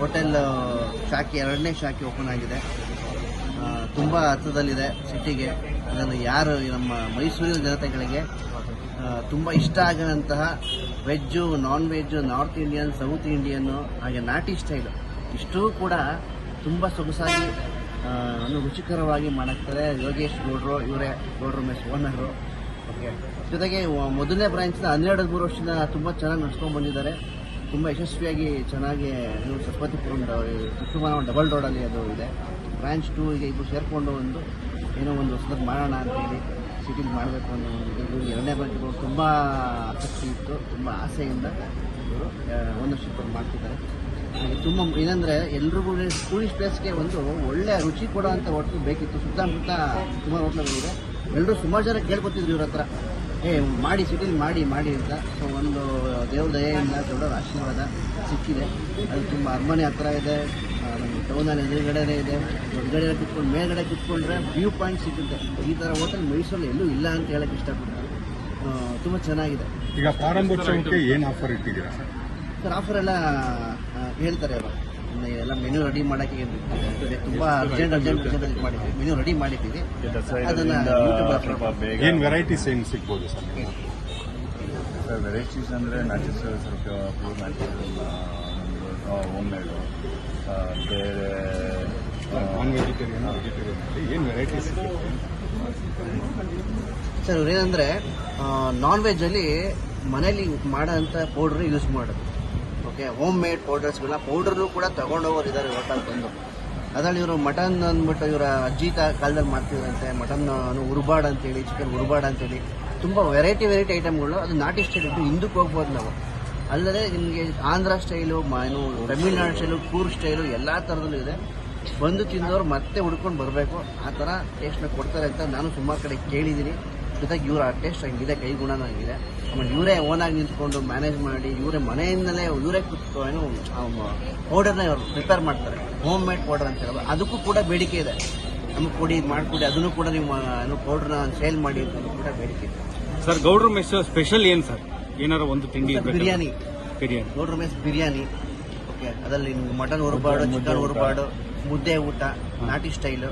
Hotel ಶಾಖೆ, ಎರಡನೇ ಶಾಖೆ ಓಪನ್ ಆಗಿದೆ. ತುಂಬ ಹತ್ತಿರದಲ್ಲಿದೆ ಸಿಟಿಗೆ. ಅದನ್ನು ಯಾರು ನಮ್ಮ ಮೈಸೂರಿನ ಜನತೆಗಳಿಗೆ ತುಂಬ ಇಷ್ಟ ಆಗದಂತಹ veg non veg North Indian South Indian ಹಾಗೆ ನಾಟಿ ಸ್ಟೈಲು ಇಷ್ಟೂ ಕೂಡ ತುಂಬ ಸೊಗಸಾಗಿ ರುಚಿಕರವಾಗಿ ಮಾಡಾಕ್ತಾರೆ ಯೋಗೇಶ್ ಗೌಡ್ರು, ಇವರೇ ಗೌಡ್ರು ಮೆಸ್ ಓನರು ಜೊತೆಗೆ ಮೊದಲನೇ ಬ್ರಾಂಚ್ನ ಹನ್ನೆರಡು ಮೂರು ವರ್ಷದಿಂದ ತುಂಬ ಚೆನ್ನಾಗಿ ನಡೆಸ್ಕೊಂಡು ಬಂದಿದ್ದಾರೆ. ತುಂಬ ಯಶಸ್ವಿಯಾಗಿ ಚೆನ್ನಾಗಿ ಸರಸ್ವತಿಪುರಂ ಕುಟುಂಬ ಡಬಲ್ ರೋಡಲ್ಲಿ ಅದು ಇದೆ. ಬ್ರಾಂಚ್ ಟೂ ಈಗ ಇಬ್ಬರು ಸೇರಿಕೊಂಡು ಒಂದು ಏನೋ ಒಂದು ಹೊಸದಾಗಿ ಮಾಡೋಣ ಅಂತೇಳಿ ಸಿಟಿಲಿ ಮಾಡಬೇಕು ಅನ್ನೋ ಒಂದು ಇದು ಎರಡನೇ ಬ್ರಾಂಚ್ ತುಂಬ ಆಸಕ್ತಿ ಇತ್ತು. ತುಂಬ ಆಸೆಯಿಂದ ಇವರು ಓನರ್ಶಿಪ್ ಮಾಡ್ತಿದ್ದಾರೆ. ಹಾಗೆ ತುಂಬ ಏನಂದರೆ ಎಲ್ರಿಗೂ ಟೂರಿಸ್ಟ್ ಪ್ಲೇಸ್ಗೆ ಒಂದು ಒಳ್ಳೆಯ ರುಚಿ ಕೊಡೋವಂಥ ಹೋಟ್ಲು ಬೇಕಿತ್ತು. ಸುತ್ತಮುತ್ತ ಸುಮಾರು ಹೋಟ್ಲುಗಳಿದೆ ಎಲ್ಲರೂ ಸುಮಾರು ಜನ ಕೇಳ್ಕೊತಿದ್ರು ಇವ್ರ ಹತ್ರ. ಏ ಮಾಡಿ ಸಿಟಿಲಿ ಮಾಡಿ ಮಾಡಿ ಅಂತ. ಸೊ ಒಂದು ದೇವ್ರ ದಯೆಯಿಂದ ದೊಡ್ಡ ಆಶೀರ್ವಾದ ಸಿಕ್ಕಿದೆ. ಅದು ತುಂಬ ಅರಮನೆ ಹತ್ರ ಇದೆ. ನಮ್ಮ ಟೌನಲ್ಲಿ ಎದುರುಗಡೆನೇ ಇದೆ. ಹೊರಗಡೆ ಕುತ್ಕೊಂಡು ಮೇಲ್ಗಡೆ ಕುತ್ಕೊಂಡ್ರೆ ವ್ಯೂ ಪಾಯಿಂಟ್ ಸಿಗುತ್ತೆ. ಈ ಥರ ಹೋಟೆಲ್ ಮೈಸೂರಲ್ಲಿ ಎಲ್ಲೂ ಇಲ್ಲ ಅಂತ ಹೇಳಕ್ಕೆ ಇಷ್ಟಪಡ್ತಾರೆ ತುಂಬ ಚೆನ್ನಾಗಿದೆ. ಈಗ ಪ್ರಾರಂಭೋತ್ಸವಕ್ಕೆ ಏನು ಆಫರ್ ಇಟ್ಟಿದ್ದೀರಾ? ಸರ್ ಆಫರ್ ಎಲ್ಲ ಹೇಳ್ತಾರೆ ಅವರು. ಎಲ್ಲ ಮೆನು ರೆಡಿ ಮಾಡೋಕ್ಕೆ ತುಂಬ ಅರ್ಜೆಂಟ್ ಅರ್ಜೆಂಟ್ ಅರ್ಜೆಂಟ್ ಮಾಡಿದ್ವಿ ಮೆನು ರೆಡಿ ಮಾಡಿದ್ದೀವಿ. ಅದನ್ನ ಏನು ವೆರೈಟೀಸ್ ಏನು ಸಿಗ್ಬೋದು ಸರ್? ವೆರೈಟೀಸ್ ಅಂದರೆ ನ್ಯಾಚುರಲ್ ಸ್ವಲ್ಪ ಪ್ಯೂರ್ ನ್ಯಾಚುರಲ್ ಹೋಮ್ ಮೇಡು ಬೇರೆ ನಾನ್ ವೆಜಿಟೇರಿಯನ್ ವೆಜಿಟೇರಿಯನ್ ಏನು ವೆರೈಟೀಸ್ ಸರ್ ಏನಂದರೆ ನಾನ್ ವೆಜ್ಜಲ್ಲಿ ಮನೇಲಿ ಮಾಡೋಂಥ ಪೌಡ್ರ್ ಯೂಸ್ ಮಾಡೋದು. ಓಕೆ ಹೋಮ್ ಮೇಡ್ ಪೌಡರ್ಸ್ಗಳನ್ನ ಪೌಡರ್ನು ಕೂಡ ತಗೊಂಡೋಗೋರು ಇದ್ದಾರೆ ಹೋಟೆಲ್ ಬಂದು. ಅದರಲ್ಲಿ ಇವರು ಮಟನ್ ಅಂದ್ಬಿಟ್ಟು ಇವರ ಅಜ್ಜಿ ಕಾಲದಲ್ಲಿ ಮಾಡ್ತಿದ್ರಂತೆ ಮಟನ್ ಉರುಬಾಡ್ ಅಂತೇಳಿ ಚಿಕನ್ ಉರುಬಾಡ್ ಅಂತೇಳಿ. ತುಂಬ ವೆರೈಟಿ ವೆರೈಟಿ ಐಟಮ್ಗಳು ಅದು ನಾಟಿ ಸ್ಟೈಲ್ ಇಟ್ಟು ಹಿಂದಕ್ಕೆ ಹೋಗ್ಬೋದು ನಾವು. ಅಲ್ಲದೆ ನಿಮಗೆ ಆಂಧ್ರ ಸ್ಟೈಲು ಮೈನು ತಮಿಳ್ನಾಡು ಸ್ಟೈಲು ಕೂರ್ ಸ್ಟೈಲು ಎಲ್ಲ ಥರದಲ್ಲೂ ಇದೆ. ಬಂದು ತಿಂದವರು ಮತ್ತೆ ಹುಡ್ಕೊಂಡು ಬರಬೇಕು. ಆ ಥರ ಟೇಸ್ಟ್ನ ಕೊಡ್ತಾರೆ ಅಂತ ನಾನು ಸುಮಾರು ಕಡೆ ಕೇಳಿದ್ದೀನಿ. ಜೊತೆಗೆ ಇವರ ಟೇಸ್ಟ್ ಹಂಗಿದೆ ಕೈಗುಣನೂ ಹಂಗಿದೆ. ಆಮೇಲೆ ಇವರೇ ಓನಾಗಿ ನಿಂತ್ಕೊಂಡು ಮ್ಯಾನೇಜ್ ಮಾಡಿ ಇವರೇ ಮನೆಯಿಂದಲೇ ಇವರೇ ಕುತ್ಕೊ ಏನು ಪೌಡರ್ನ ಇವರು ಪ್ರಿಪೇರ್ ಮಾಡ್ತಾರೆ. ಹೋಮ್ ಮೇಡ್ ಪೌಡರ್ ಅಂತ ಹೇಳೋದು ಅದಕ್ಕೂ ಕೂಡ ಬೇಡಿಕೆ ಇದೆ. ನಮಗೆ ಕೊಡಿ ಇದು ಮಾಡಿಕೊಡಿ ಅದನ್ನು ಕೂಡ ನೀವು ಏನು ಪೌಡ್ರನ್ನ ಸೇಲ್ ಮಾಡಿ ಅಂತ ಕೂಡ ಬೇಡಿಕೆ ಇದೆ. ಸರ್ ಗೌಡ್ರ ಮೆಸ್ ಸ್ಪೆಷಲ್ ಏನು ಸರ್? ಏನಾರ ಒಂದು ತಿಂಡಿ ಬಿರಿಯಾನಿ. ಬಿರಿಯಾನಿ. ಗೌಡ್ರ ಮೆಸ್ ಬಿರಿಯಾನಿ. ಓಕೆ ಅದರಲ್ಲಿ ಮಟನ್ ಹುರುಬಾಡು ಚಿಕನ್ ಹುರುಬಾಡು. ಮುದ್ದೆ ಊಟ ನಾಟಿ ಸ್ಟೈಲು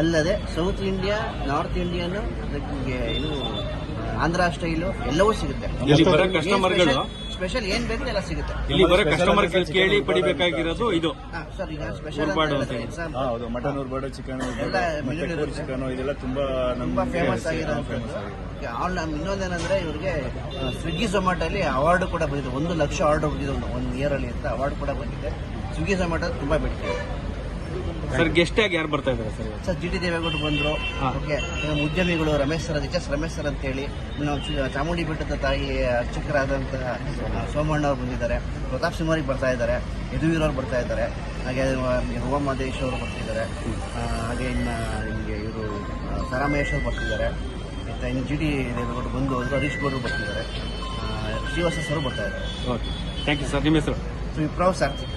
ಅಲ್ಲದೆ ಸೌತ್ ಇಂಡಿಯಾ ನಾರ್ತ್ ಇಂಡಿಯನ್ ಅದಕ್ಕೆ ಏನು ಆಂಧ್ರ ಸ್ಟೈಲು ಎಲ್ಲವೂ ಸಿಗುತ್ತೆ. ಇಲ್ಲಿ ಬರೋ ಕಸ್ಟಮರ್ಗಳು ಸ್ಪೆಷಲ್ ಏನ್ ಬೇಕು ಎಲ್ಲ ಸಿಗುತ್ತೆ. ಇಲ್ಲಿ ಬರೋ ಕಸ್ಟಮರ್ ಕೇಳಿ ಪಡಿಬೇಕಾಗಿರೋದು ಇದು. ಸರ್ ಈಗ ಸ್ಪೆಷಲ್ ಹೌದು ಮಟನ್ ಉರ್ಬಾಡು ಚಿಕನ್. ಚಿಕನ್ ಇದೆಲ್ಲ ತುಂಬಾ ತುಂಬಾ ಫೇಮಸ್ ಆಗಿರೋದು. ಆನ್ಲೈನ್ ಇನ್ನೊಂದೇನಂದ್ರೆ ಇವ್ರಿಗೆ ಸ್ವಿಗ್ಗಿ ಅಲ್ಲಿ ಅವಾರ್ಡ್ ಕೂಡ ಬಂದಿದೆ. ಒಂದು ಲಕ್ಷ ಆರ್ಡರ್ ಬಂದಿದೆ ಒಂದು ಇಯರ್ ಅಲ್ಲಿ ಅಂತ ಅವಾರ್ಡ್ ಕೂಡ ಬಂದಿದೆ. ಸ್ವಿಗ್ಗಿ ಝೊಮ್ಯಾಟೋ ತುಂಬಾ ಬೇಡಿಕೆ. ಇದೆ. ಸರ್ ಗೆಸ್ಟ್ ಆಗಿ ಯಾರು ಬರ್ತಾ ಇದಾರೆ sir? Sir G T Devegowda ಬಂದರು. ಓಕೆ ಉದ್ಯಮಿಗಳು Ramesh sir H S Ramesh sir ಅಂತೇಳಿ ನಾವು ಚು- ಚಾಮುಂಡಿ ಬೆಟ್ಟದ ತಾಯಿ ಅರ್ಚಕರಾದಂತಹ ಸೋಮಣ್ಣ ಅವರು ಬಂದಿದ್ದಾರೆ. ಪ್ರತಾಪ್ ಸಿಂಹರಿಗೆ ಬರ್ತಾ ಇದ್ದಾರೆ. ಯದುವೀರವ್ರು ಬರ್ತಾ ಇದ್ದಾರೆ. ಹಾಗೆ ರುವ ಮಹದೇಶ್ ಅವರು ಬರ್ತಿದ್ದಾರೆ ಹಾಗೆ ಇನ್ನು ನಿಮಗೆ ಇವರು ಸರಾಮಹೇಶ್ ಅವರು ಬರ್ತಿದ್ದಾರೆ ಮತ್ತು ಇನ್ನು ಜಿ ಟಿ ದೇವೇಗೌಡ ಬಂದು ಅವರು ಹರೀಶ್ ಗೌಡರು ಬರ್ತಿದ್ದಾರೆ ಶ್ರೀವಾಸ ಸರ್ ಬರ್ತಾ ಇದ್ದಾರೆ. ಓಕೆ. ಥ್ಯಾಂಕ್ ಯು ಸರ್ ನಿಮ್ಮ ಹೆಸರು? ಸೊ ವಿಪ್ರವ್ ಸಾರ್ಥಿಕ್.